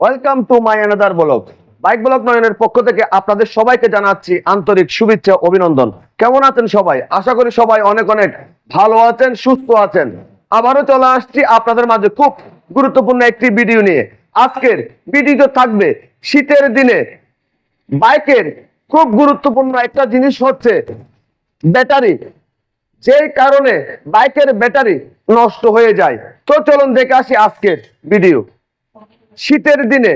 Welcome to my another blog bike blog নয়নের পক্ষ থেকে আপনাদের সবাইকে জানাচ্ছি আন্তরিক শুভেচ্ছা, অভিনন্দন। কেমন আছেন সবাই? আশা করি সবাই অনেক অনেক ভালো আছেন, সুস্থ আছেন। আবারও চলে আসছি আপনাদের মাঝে খুব গুরুত্বপূর্ণ একটি ভিডিও নিয়ে। আজকের ভিডিও থাকবে শীতের দিনে। বাইকের খুব গুরুত্বপূর্ণ একটা জিনিস হচ্ছে ব্যাটারি। যেই কারণে বাইকের ব্যাটারি নষ্ট হয়ে যায়। তো চলুন দেখে আসি আজকের ভিডিও। শীতের দিনে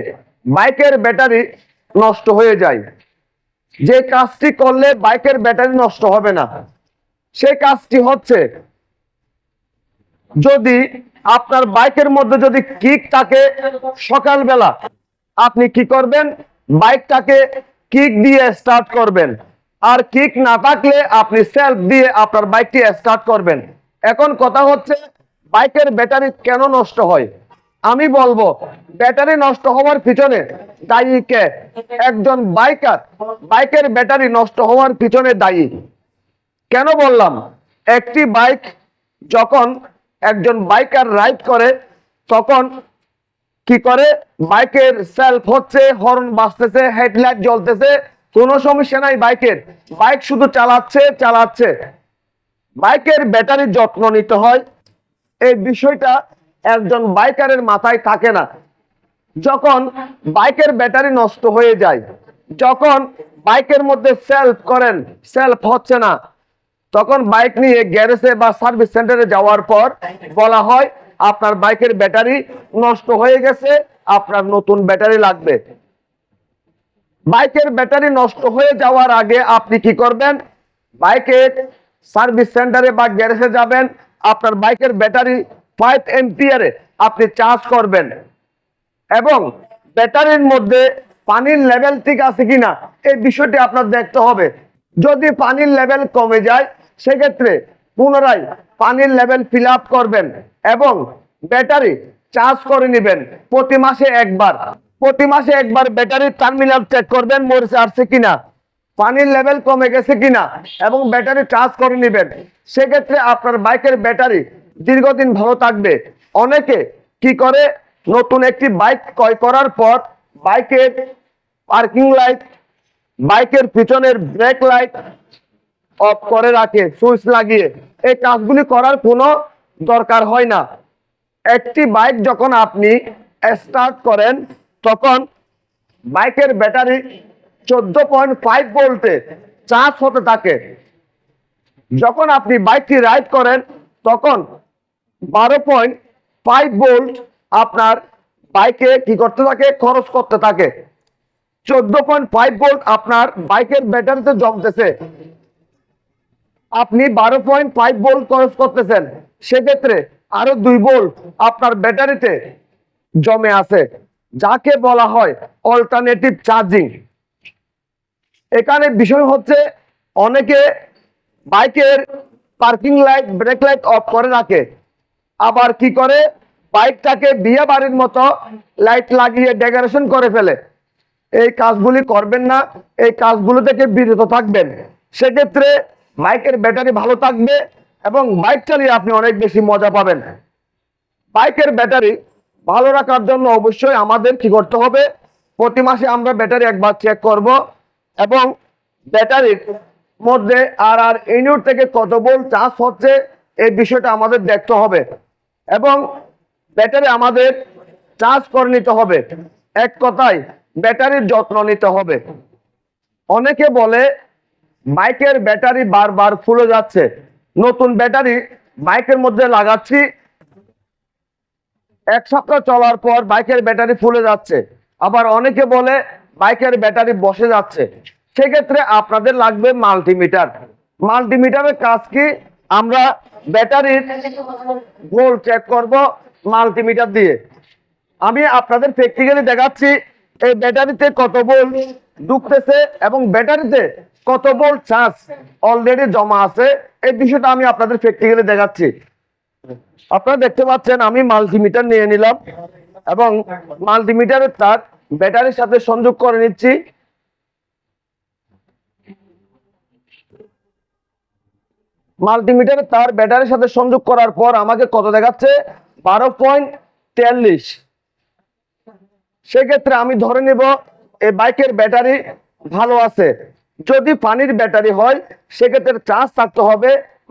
বাইকের ব্যাটারি নষ্ট হয়ে যায়। যে কাজটি করলে বাইকের ব্যাটারি নষ্ট হবে না। সেই কাজটি হচ্ছে যদি আপনার বাইকের মধ্যে যদি কিক থাকে সকালবেলা, আপনি কি করবেন? বাইকটাকে কিক দিয়ে স্টার্ট করবেন। আর কিক না থাকলে আপনি সেলফ দিয়ে আপনার বাইকটি স্টার্ট করবেন। এখন কথা হচ্ছে, বাইকের ব্যাটারি কেন নষ্ট হয়? আমি বলব, ব্যাটারি নষ্ট হওয়ার পিছনে দায়ী কে? একজন বাইকার। বাইকের ব্যাটারি নষ্ট হওয়ার পিছনে দায়ী। কেন বললাম? একটি বাইক যখন একজন বাইকার রাইড করে, তখন কি করে? বাইকের সেলফ হচ্ছে হর্ন বাজতেছে হেডলাইট জ্বলতেছে, কোনো সমস্যা নাই বাইকের। বাইক শুধু চালাচ্ছে চালাচ্ছে। বাইকের ব্যাটারির যত্ন নিতে হয়। এই বিষয়টা একজন বাইকারের মাথায় থাকে না। যখন বাইকের ব্যাটারি নষ্ট হয়ে যায়, যখন বাইকের মধ্যে সেলফ করেন সেলফ হচ্ছে না। তখন বাইক নিয়ে গ্যারেজে বা সার্ভিস সেন্টারে যাওয়ার পর বলা হয়, আপনার বাইকের ব্যাটারি নষ্ট হয়ে গেছে, আপনার নতুন ব্যাটারি লাগবে। বাইকের ব্যাটারি নষ্ট হয়ে যাওয়ার আগে আপনি কি করবেন? বাইকের সার্ভিস সেন্টারে বা গ্যারেজে যাবেন, আপনার বাইকের ব্যাটারি ফাইভ এমপিয়ারে আপনি চার্জ করবেন। এবং ব্যাটারির মধ্যে পানির লেভেল ঠিক আছে কিনা, এই বিষয়টি আপনার দেখতে হবে। যদি পানির লেভেল কমে যায়, সেক্ষেত্রে পুনরায় পানির লেভেল ফিল করবেন এবং ব্যাটারি চার্জ করে নেবেন প্রতি মাসে একবার। প্রতি মাসে একবার ব্যাটারির টার্মিনাল চেক করবেন মরছে আসছে কিনা, পানির লেভেল কমে গেছে কিনা, এবং ব্যাটারি চার্জ করে নেবেন। সেক্ষেত্রে আপনার বাইকের ব্যাটারি দীর্ঘদিন ভালো থাকবে। অনেকে কি করে? নতুন একটি বাইক ক্রয় করার পর বাইকের পার্কিং লাইট, বাইকের পিছনের ব্রেক লাইট অফ করে রাখে, সুইচ লাগিয়ে। এই কাজগুলি করার কোনো দরকার হয় না। একটি বাইক যখন আপনি স্টার্ট করেন, তখন বাইকের ব্যাটারি চোদ্দ পয়েন্ট ফাইভ ভোল্টে চার্জ হতে থাকে। যখন আপনি বাইকটি রাইড করেন, তখন বারো পয়েন্ট ফাইভ ভোল্ট আপনার বাইকে কি করতে থাকে? খরচ করতে থাকে। চোদ্দ পয়েন্ট ফাইভ ভোল্ট আপনার বাইকের ব্যাটারিতে জমতেছে। আপনি বারো পয়েন্ট ফাইভ ভোল্ট খরচ করতেছেন। সেক্ষেত্রে আরও দুই ভোল্ট আপনার ব্যাটারিতে জমে আছে। যাকে বলা হয় অল্টারনেটিভ চার্জিং এখানে বিষয় হচ্ছে অনেকে বাইকের parking light brake light off করে রাখে। আবার কি করে? বাইকটাকে বিয়ে বাড়ির মতো লাইট লাগিয়ে ডেকোরেশন করে ফেলে। এই কাজগুলি করবেন না, এই কাজগুলো থেকে বিরত থাকবেন। সেক্ষেত্রে বাইকের ব্যাটারি ভালো থাকবে এবং বাইক চালিয়ে আপনি অনেক বেশি মজা পাবেন। বাইকের ব্যাটারি ভালো রাখার জন্য অবশ্যই আমাদের কি করতে হবে? প্রতি মাসে আমরা ব্যাটারি একবার চেক করব এবং ব্যাটারির মধ্যে আর আর ইউনিট থেকে কত বল চার্জ হচ্ছে, এই বিষয়টা আমাদের দেখতে হবে। এবং ব্যাটারি আমাদের চার্জ করে নিতে হবে। এক কথায়, ব্যাটারির যত্ন নিতে হবে। অনেকে বলে বাইকের ব্যাটারি বারবার ফুলে যাচ্ছে। নতুন ব্যাটারি বাইকের মধ্যে লাগাচ্ছি। এক সপ্তাহ চলার পর বাইকের ব্যাটারি ফুলে যাচ্ছে। আবার অনেকে বলে বাইকের ব্যাটারি বসে যাচ্ছে। সেক্ষেত্রে আপনাদের লাগবে মাল্টিমিটার। মাল্টিমিটারের কাজ কি? আমরা ব্যাটারির গোল চেক করব মাল্টিমিটার দিয়ে। আমি আপনাদের প্র্যাকটিক্যালি দেখাচ্ছি, এই ব্যাটারিতে কত ভোল্ট ঢুকতেছে এবং ব্যাটারিতে কত ভোল্ট চার্জ অলরেডি জমা আছে, এই বিষয়টা আমি আপনাদের প্র্যাকটিক্যালি দেখাচ্ছি। আপনারা দেখতে পাচ্ছেন, আমি মাল্টিমিটার নিয়ে নিলাম এবং মাল্টিমিটারের তার ব্যাটারির সাথে সংযোগ করে নিচ্ছি। মাল্টিমিটারের তার ব্যাটারির সাথে সংযোগ করার পর আমাকে কত দেখাচ্ছে? বারো পয়েন্ট তেয়াল্লিশ। সেক্ষেত্রে আমি ধরে নেব, এই বাইকের ব্যাটারি ভালো আছে। যদি পানির ব্যাটারি হয়, সেক্ষেত্রে চার্জ থাকতে হবে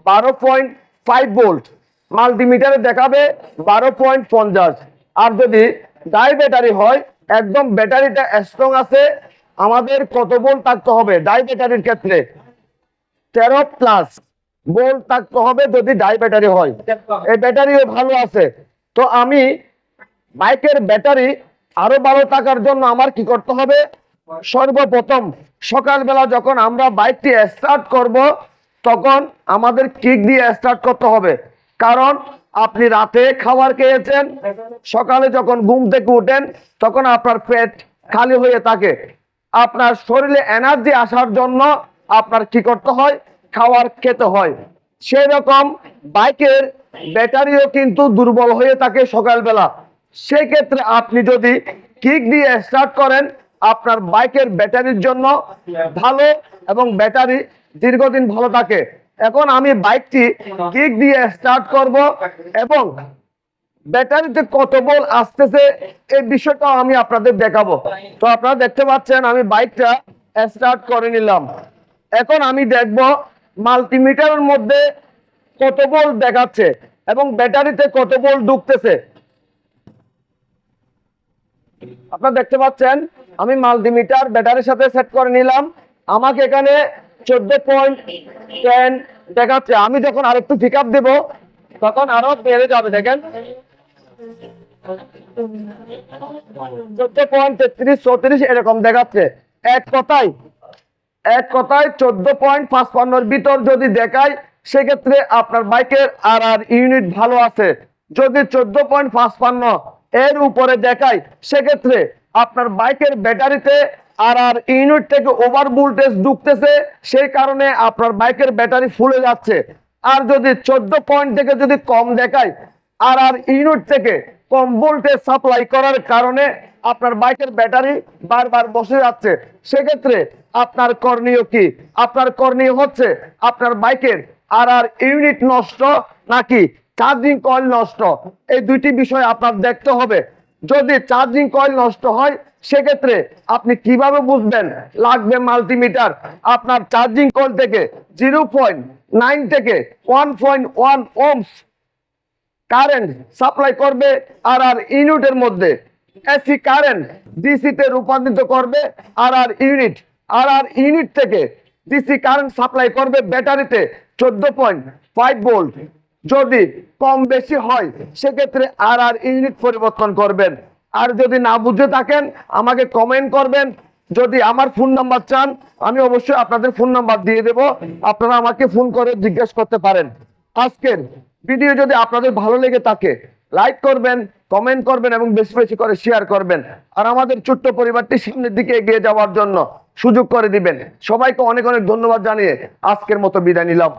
বারো পয়েন্ট ফাইভ ভোল্ট। মাল্টিমিটারে দেখাবে বারো পয়েন্ট পঞ্চাশ। আর যদি ডাই ব্যাটারি হয়, একদম ব্যাটারিটা স্ট্রং আছে, আমাদের কত ভোল্ট থাকতে হবে ডাই ব্যাটারির ক্ষেত্রে? তেরো প্লাস ভোল্ট থাকতে হবে যদি ডাই ব্যাটারি হয়। এই ব্যাটারিও ভালো আছে। তো আমি বাইকের ব্যাটারি আরও ভালো থাকার জন্য আমার কি করতে হবে? সর্বপ্রথম সকালবেলা যখন আমরা বাইকটি স্টার্ট করব, তখন আমাদের কিক দিয়ে স্টার্ট করতে হবে। কারণ আপনি রাতে খাবার খেয়েছেন, সকালে যখন ঘুম থেকে উঠেন, তখন আপনার পেট খালি হয়ে থাকে। আপনার শরীরে এনার্জি আসার জন্য আপনার কি করতে হয়? খাবার খেতে হয়। সেই রকম বাইকের ব্যাটারিও কিন্তু দুর্বল হয়ে থাকে সকালবেলা। সেক্ষেত্রে আপনি যদি কিক দিয়ে স্টার্ট করেন, আপনার বাইকের ব্যাটারির জন্য ভালো এবং ব্যাটারি দীর্ঘদিন ভালো থাকে। এখন আমি বাইকটি কিক দিয়ে স্টার্ট করব এবং ব্যাটারিতে কত বল আসতেছে এই বিষয়টাও আমি আপনাদের দেখাবো। তো আপনারা দেখতে পাচ্ছেন, আমি বাইকটা স্টার্ট করে নিলাম। এখন আমি দেখব মাল্টিমিটারের মধ্যে কত বল দেখাচ্ছে এবং ব্যাটারিতে কত বল ঢুকতেছে? আপনারা দেখতে পাচ্ছেন, আমি মাল্টিমিটার ব্যাটারির সাথে সেট করে নিলাম। আমাকে এখানে চোদ্দ পয়েন্ট টেন দেখাচ্ছে। আমি যখন আরেকটু পিক আপ দেবো, তখন আরও বেড়ে যাবে, দেখেন। চোদ্দ পয়েন্ট তেত্রিশ, চৌত্রিশ এরকম দেখাচ্ছে। এক কথায় এক কথায় চোদ্দ পয়েন্ট পাঁচপান্নর ভিতর যদি দেখায় সেক্ষেত্রে আপনার বাইকের আর আর ইউনিট ভালো আছে। যদি চোদ্দ পয়েন্ট পাঁচপান্ন এর উপরে দেখায় সেক্ষেত্রে আপনার বাইকের ব্যাটারিতে আর আর ইউনিট থেকে ওভার ভোল্টেজ ঢুকতেছে, সেই কারণে আপনার বাইকের ব্যাটারি ফুলে যাচ্ছে। আর যদি চোদ্দ পয়েন্ট থেকে যদি কম দেখায় আর আর ইউনিট থেকে কম ভোল্টেজ সাপ্লাই করার কারণে আপনার বাইকের ব্যাটারি বারবার বসে যাচ্ছে। সেক্ষেত্রে আপনার করণীয় কি? আপনার করণীয় হচ্ছে আপনার বাইকের আর আর ইউনিট নষ্ট নাকি চার্জিং কয়েল নষ্ট? এই দুইটি বিষয় আপনার দেখতে হবে। যদি চার্জিং কয়েল নষ্ট হয়, সেক্ষেত্রে আপনি কীভাবে বুঝবেন? লাগবে মাল্টিমিটার। আপনার চার্জিং কয়েল থেকে জিরো পয়েন্ট নাইন থেকে one point one ohms current supply করবে আর আর ইউনিটের মধ্যে। এসি কারেন্ট ডিসিতে রূপান্তরিত করবে R R unit. R R unit থেকে ডিসি কারেন্ট সাপ্লাই করবে ব্যাটারিতে চোদ্দ পয়েন্ট ফাইভ ভোল্ট যদি কম বেশি হয়, সেক্ষেত্রে আর আর ইউনিট পরিবর্তন করবেন। আর যদি না বুঝে থাকেন, আমাকে কমেন্ট করবেন। যদি আমার ফোন নাম্বার চান, আমি অবশ্যই আপনাদের ফোন নাম্বার দিয়ে দেব। আপনারা আমাকে ফোন করে জিজ্ঞেস করতে পারেন। আজকের ভিডিও যদি আপনাদের ভালো লেগে থাকে লাইক করবেন কমেন্ট করবেন এবং বেশি বেশি করে শেয়ার করবেন। আর আমাদের ছোট্ট পরিবারটি সামনের দিকে এগিয়ে যাওয়ার জন্য সুযোগ করে দিবেন। সবাইকে অনেক অনেক ধন্যবাদ জানিয়ে আজকের মতো বিদায় নিলাম।